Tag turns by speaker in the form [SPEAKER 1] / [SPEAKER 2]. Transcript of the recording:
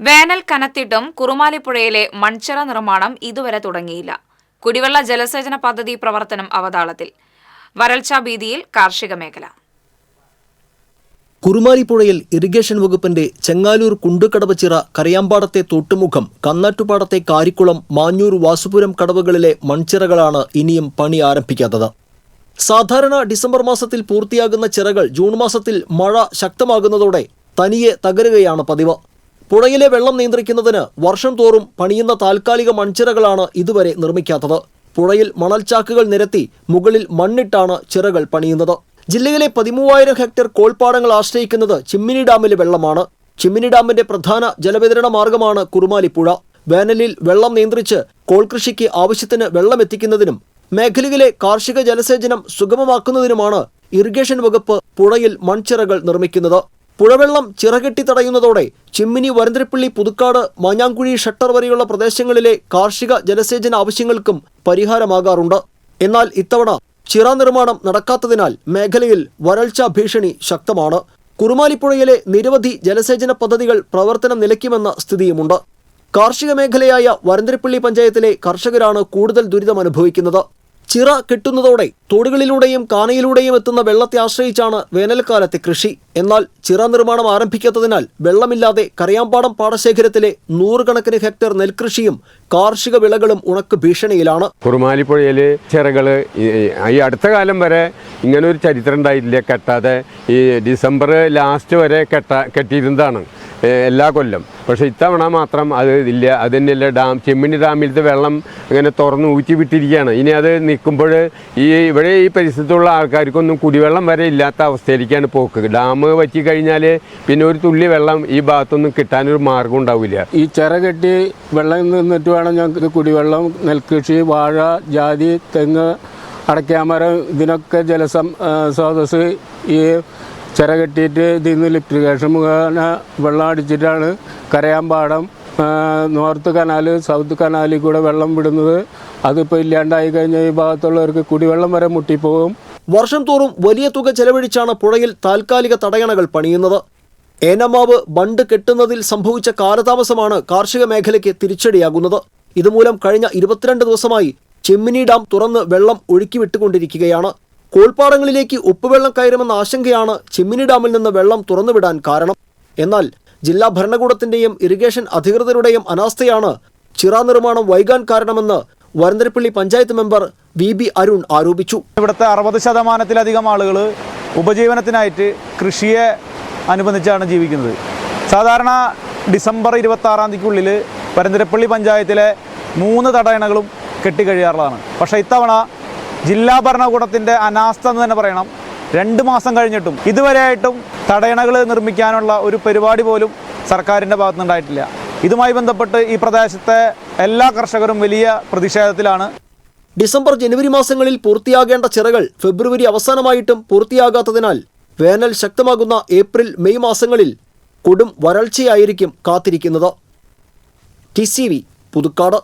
[SPEAKER 1] വേനൽ കനത്തിട്ടും കുറുമാലിപ്പുഴയിലെ മൺചിറ നിർമ്മാണം ഇതുവരെ തുടങ്ങിയില്ല. കുടിവെള്ള ജലസേചന പദ്ധതി പ്രവർത്തനം അവതാളത്തിൽ. വരൾച്ചാ ഭീതിയിൽ കാർഷിക മേഖല.
[SPEAKER 2] കുറുമാലിപ്പുഴയിൽ ഇറിഗേഷൻ വകുപ്പിന്റെ ചെങ്ങാലൂർ കുണ്ടുകടവച്ചിറ കരയാമ്പാടത്തെ തോട്ടുമുഖം കന്നാട്ടുപാടത്തെ കാരിക്കുളം മാഞ്ഞൂർ വാസുപുരം കടവുകളിലെ മൺചിറകളാണ് ഇനിയും പണി ആരംഭിക്കാത്തത്. സാധാരണ ഡിസംബർ മാസത്തിൽ പൂർത്തിയാകുന്ന ചിറകൾ ജൂൺ മാസത്തിൽ മഴ ശക്തമാകുന്നതോടെ തനിയെ തകരുകയാണ് പതിവ്. പുഴയിലെ വെള്ളം നിയന്ത്രിക്കുന്നതിന് വർഷം തോറും പണിയുന്ന താൽക്കാലിക മൺചിറകളാണ് ഇതുവരെ നിർമ്മിക്കാത്തത്. പുഴയിൽ മണൽച്ചാക്കുകൾ നിരത്തി മുകളിൽ മണ്ണിട്ടാണ് ചിറകൾ പണിയുന്നത്. ജില്ലയിലെ പതിമൂവായിരം ഹെക്ടർ കോൾപ്പാടങ്ങൾ ആശ്രയിക്കുന്നത് ചിമ്മിനി ഡാമിലെ വെള്ളമാണ്. ചിമ്മിനി ഡാമിന്റെ പ്രധാന ജലവിതരണ മാർഗമാണ് കുറുമാലിപ്പുഴ വേനലിൽ വെള്ളം നിയന്ത്രിച്ച് കോൾ കൃഷിക്ക് ആവശ്യത്തിന് വെള്ളം എത്തിക്കുന്നതിനും മേഖലയിലെ കാർഷിക ജലസേചനം സുഗമമാക്കുന്നതിനുമാണ് ഇറിഗേഷൻ വകുപ്പ് പുഴയിൽ മൺചിറകൾ നിർമ്മിക്കുന്നത്. പുഴവെള്ളം ചിറകെട്ടി തടയുന്നതോടെ ചിമ്മിനി വരന്തരപ്പള്ളി പുതുക്കാട് മാഞ്ഞാങ്കുഴി ഷട്ടർ വരെയുള്ള പ്രദേശങ്ങളിലെ കാർഷിക ജലസേചന ആവശ്യങ്ങൾക്കും പരിഹാരമാകാറുണ്ട്. എന്നാൽ ഇത്തവണ ചിറ നിർമ്മാണം നടക്കാത്തതിനാൽ മേഖലയിൽ വരൾച്ചാ ഭീഷണി ശക്തമാണ്. കുറുമാലിപ്പുഴയിലെ നിരവധി ജലസേചന പദ്ധതികൾ പ്രവർത്തനം നിലയ്ക്കുമെന്ന സ്ഥിതിയുമുണ്ട്. കാർഷിക മേഖലയായ വരന്തരപ്പള്ളി പഞ്ചായത്തിലെ കർഷകരാണ് കൂടുതൽ ദുരിതം അനുഭവിക്കുന്നത് ചിറ കെട്ടുന്നതോടെ തോടുകളിലൂടെയും കാനയിലൂടെയും എത്തുന്ന വെള്ളത്തെ ആശ്രയിച്ചാണ് വേനൽക്കാലത്തെ കൃഷി. എന്നാൽ ചിറ നിർമ്മാണം ആരംഭിക്കാത്തതിനാൽ വെള്ളമില്ലാതെ കരയാമ്പാടം പാടശേഖരത്തിലെ നൂറുകണക്കിന് ഹെക്ടർ നെൽകൃഷിയും കാർഷിക വിളകളും ഉണക്ക് ഭീഷണിയിലാണ്.
[SPEAKER 3] കുറുമാലിപ്പുഴയിൽ ചിറകൾ ഈ അടുത്ത കാലം വരെ ഇങ്ങനെ ഒരു ചരിത്രം ഉണ്ടായിട്ടില്ല. കെട്ടാതെ ഈ ഡിസംബർ ലാസ്റ്റ് വരെ കെട്ട കെട്ടിയിരുന്നതാണ്. എല്ലാ കൊല്ലം. പക്ഷേ ഇത്തവണ മാത്രം അത് ഇല്ല അത് ഡാം ചെമ്മിണി ഡാമിലത്തെ വെള്ളം ഇങ്ങനെ തുറന്ന് ഊറ്റി വിട്ടിരിക്കുകയാണ്. ഇനി അത് നിൽക്കുമ്പോൾ ഈ ഇവിടെ ഈ പരിസരത്തുള്ള ആൾക്കാർക്കൊന്നും കുടിവെള്ളം വരെ ഇല്ലാത്ത അവസ്ഥയിലേക്കാണ് പോക്ക്. ഡാം വറ്റി കഴിഞ്ഞാൽ പിന്നെ ഒരു തുള്ളി വെള്ളം ഈ ഭാഗത്തൊന്നും കിട്ടാനൊരു മാർഗം ഉണ്ടാവില്ല.
[SPEAKER 4] ഈ ചിറ കെട്ടി വെള്ളം നിന്നിട്ട് വേണം ഞങ്ങൾക്ക് കുടിവെള്ളം നെൽകൃഷി വാഴ ജാതി തെങ്ങ് അടയ്ക്കാമരം ഇതിനൊക്കെ ജലസം സ്രോതസ് ഈ ചിറ കെട്ടിയിട്ട് ഇതിൽ നിന്ന് ലിപ്റ്റിഗേഷൻ മുഖേന വെള്ളം അടിച്ചിട്ടാണ് കരയാമ്പാടം നോർത്ത് കനാല് സൗത്ത് കനാലിൽ കൂടെ വെള്ളം വിടുന്നത്. അതിപ്പോൾ ഇല്ലാണ്ടായി കഴിഞ്ഞാൽ ഈ ഭാഗത്തുള്ളവർക്ക് കുടിവെള്ളം വരെ മുട്ടിപ്പോകും.
[SPEAKER 2] വർഷം തോറും വലിയ തുക ചെലവഴിച്ചാണ് പുഴയിൽ താൽക്കാലിക തടയണകൾ പണിയുന്നത്. ഏനമാവ് ബണ്ട് കെട്ടുന്നതിൽ സംഭവിച്ച കാലതാമസമാണ് കാർഷിക മേഖലയ്ക്ക് തിരിച്ചടിയാകുന്നത്. ഇതുമൂലം കഴിഞ്ഞ ഇരുപത്തിരണ്ട് ദിവസമായി ചെമ്മിനി ഡാം തുറന്ന് വെള്ളം ഒഴുക്കി വിട്ടുകൊണ്ടിരിക്കുകയാണ്. കോൾപ്പാടങ്ങളിലേക്ക് ഉപ്പുവെള്ളം കയറുമെന്ന ആശങ്കയാണ് ചെമ്മിനി ഡാമിൽ നിന്ന് വെള്ളം തുറന്നുവിടാൻ കാരണം. എന്നാൽ ജില്ലാ ഭരണകൂടത്തിന്റെയും ഇറിഗേഷൻ അധികൃതരുടെയും അനാസ്ഥയാണ് ചിറ നിർമ്മാണം വൈകാൻ കാരണമെന്ന് Varantharappilly panchayat member V B Arun ആരോപിച്ചു.
[SPEAKER 5] ഇവിടുത്തെ അറുപത് ശതമാനത്തിലധികം ആളുകൾ ഉപജീവനത്തിനായിട്ട് കൃഷിയെ അനുബന്ധിച്ചാണ് ജീവിക്കുന്നത്. സാധാരണ ഡിസംബർ ഇരുപത്തി ആറാം തീയതിക്കുള്ളിൽ പരന്തരപ്പള്ളി പഞ്ചായത്തിലെ മൂന്ന് തടയണകളും കെട്ടിക്കഴിയാറുള്ളതാണ്. പക്ഷേ ഇത്തവണ ജില്ലാ ഭരണകൂടത്തിന്റെ അനാസ്ഥ എന്ന് തന്നെ പറയണം. രണ്ട് മാസം കഴിഞ്ഞിട്ടും ഇതുവരെയായിട്ടും തടയണകൾ നിർമ്മിക്കാനുള്ള ഒരു പരിപാടി പോലും സർക്കാരിന്റെ ഭാഗത്തുനിന്നുണ്ടായിട്ടില്ല. ഇതുമായി ബന്ധപ്പെട്ട് ഈ പ്രദേശത്തെ എല്ലാ കർഷകരും വലിയ പ്രതിഷേധത്തിലാണ്.
[SPEAKER 2] ഡിസംബർ ജനുവരി മാസങ്ങളിൽ പൂർത്തിയാകേണ്ട ചിറകൾ ഫെബ്രുവരി അവസാനമായിട്ടും പൂർത്തിയാകാത്തതിനാൽ വേനൽ ശക്തമാകുന്ന ഏപ്രിൽ മെയ് മാസങ്ങളിൽ കൊടും വരൾച്ചയായിരിക്കും കാത്തിരിക്കുന്നത്. T C V Puthukkad.